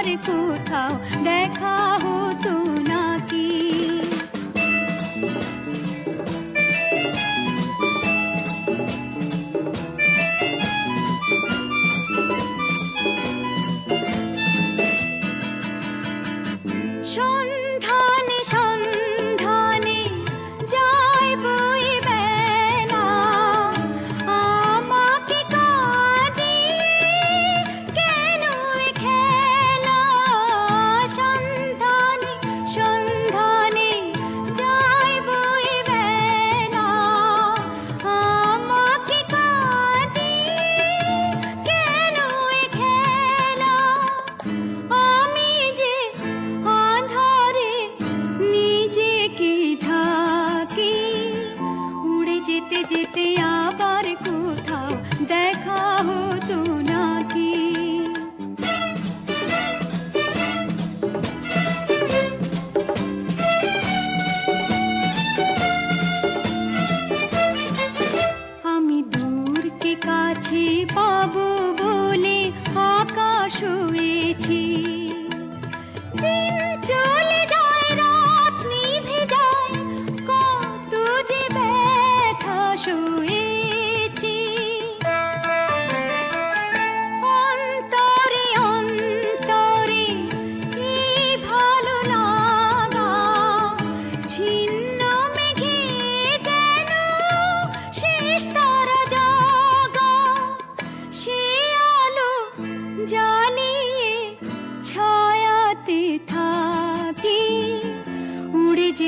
और को देखा हो तू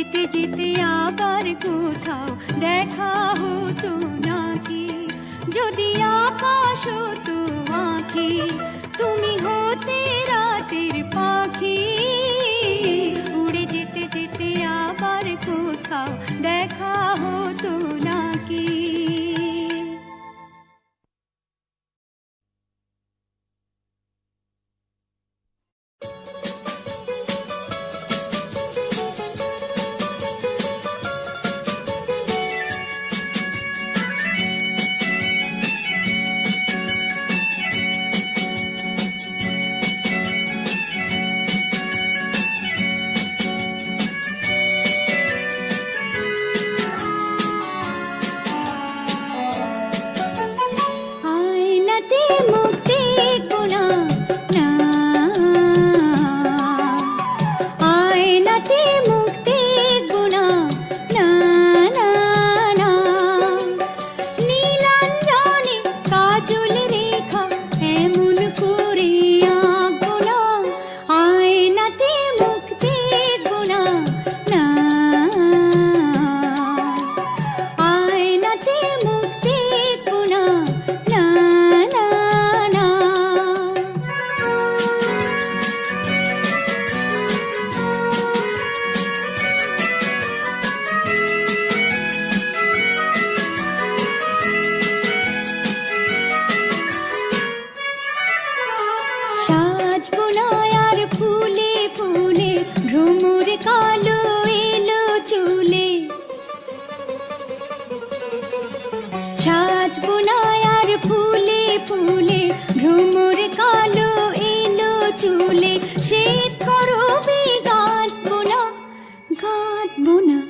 যেতে যেতে আবার কোথাও দেখা হতো নাকি? যদি আকাশ হতো আঁকি তুমি হতে রাতের পাখি। সাজবো না ফুলে ফুলে ভ্রমর কালো এলো চুলে। শীত করবে গাঁথবো না গাঁথবো না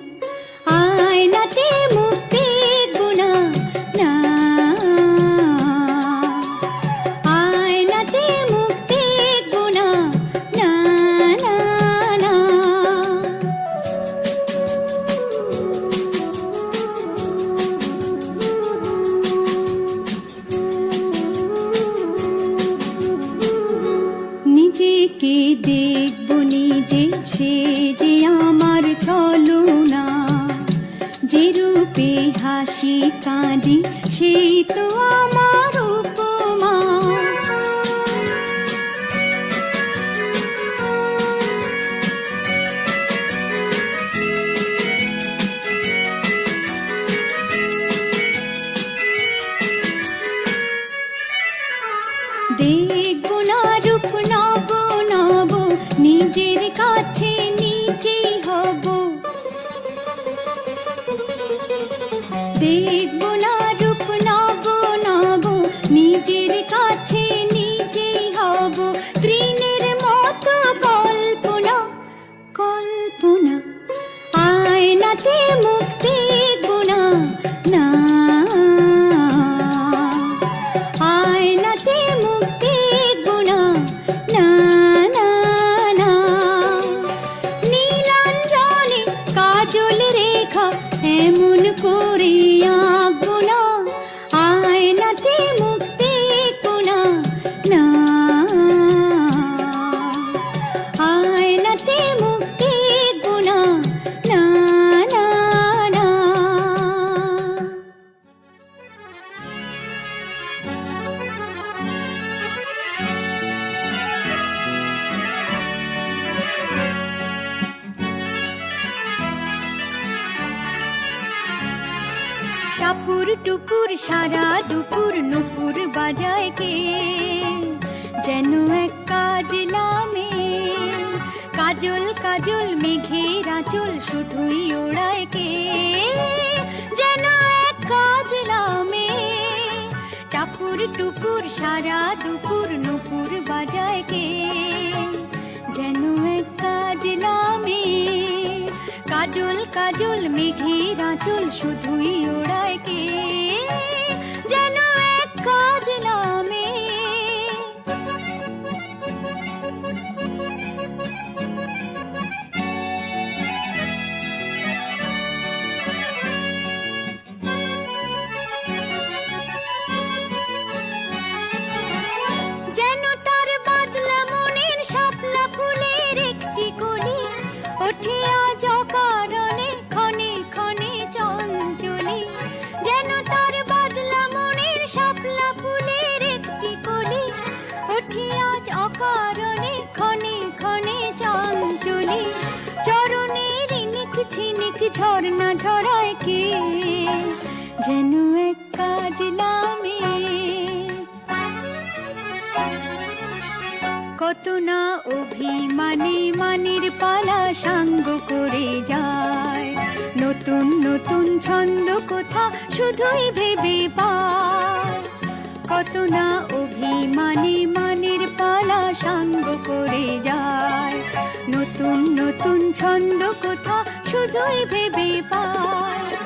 নিজেকে দেখব নিজে সে যে আমার চলনা। যে রূপে হাসি কাঁদি সেই তো আমার দেখব কাজল কাজল, মেঘের আঁচল, শুধুই ওড়ায় কে? যেন এক কাজলামে টাপুর টুপুর, সারা দুপুর নুপুর বাজায় কে? যেন এক কাজলামে কাজল কাজল, মেঘের আঁচল, শুধুই ওড়ায় কে? ওঠে আজ অকারণে ক্ষণে ক্ষণে চঞ্চলি, যেন তার বাদলা মনের শাপলা ফুলের একটি কলি ওঠে আজ অকারণে ক্ষণে ক্ষণে চঞ্চলি, চরণের ইনিক ঝিনিক ঝর্ণা ঝরায় কে যেন কত না অভিমানে মানের পালা সাঙ্গ করে যায়। নতুন নতুন ছন্দ কোথা শুধুই ভেবে পায়। কত না অভিমানে মানের পালা সাঙ্গ করে যায়। নতুন নতুন ছন্দ কোথা শুধুই ভেবে পায়।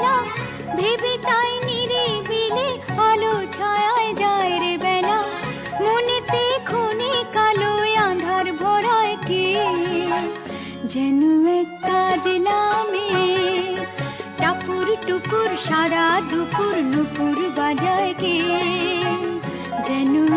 কতই খেলা ভেবে তাই নিরিবিলি আলো ছায়ায় যায় রে বেলা। মনেতে খুনে কালো আধার ভরায় কে? যেন এক কাজ নামে। টাপুর টুপুর, সারা দুপুর নুপুর বাজায় কে? যেন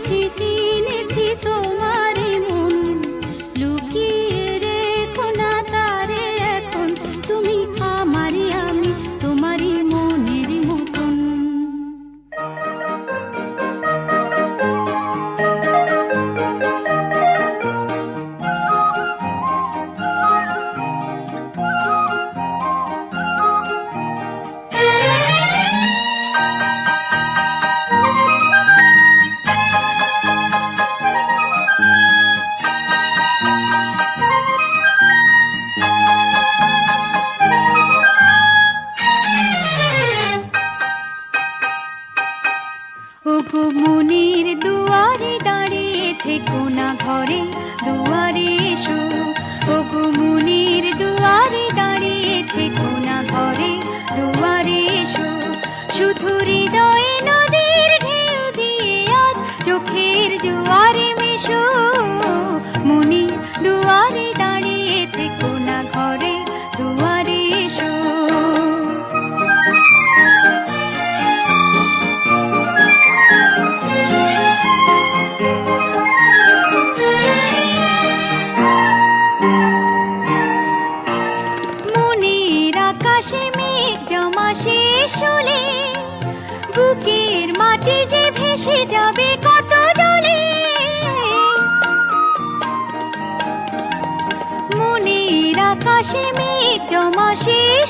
起起，你起松。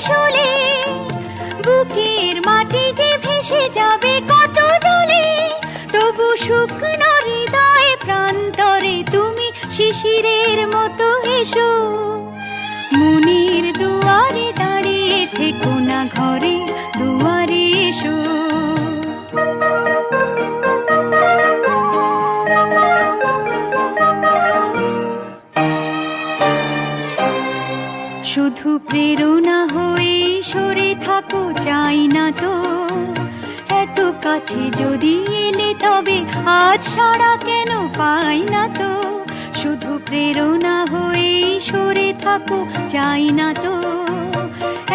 হলে বুকের মাটি যে ভেসে যাবে কত জলে, তবু শুকনো হৃদয় প্রান্তরে তুমি শিশিরের মতো এসো। মুনির দুয়ারে দাঁড়িয়ে থেকো না ঘরে, দুয়ারে এসো। শুধু প্রেরণা সরে থাকো, চাই না তো। এত কাছে যদি এলে তবে আজ সারা কেন পাই না তো? শুধু প্রেরণা হয়ে সরে থাকো, চাই না তো।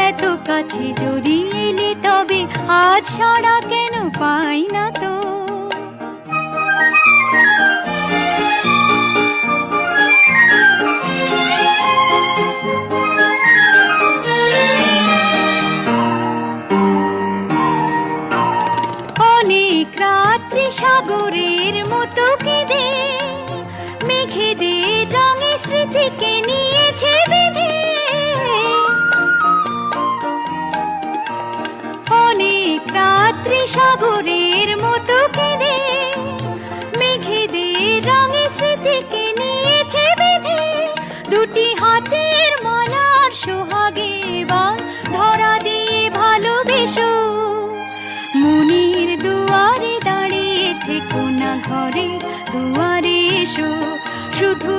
এত কাছে যদি এলে তবে আজ সারা কেন পাই না তো? সাগরের মতো কেঁদে মেঘেদের রঙে স্মৃতিকে নিয়েছে অনেক রাত্রি সাগরের মতো কেঁদে ঘরে দুয়ারে এসো শুধু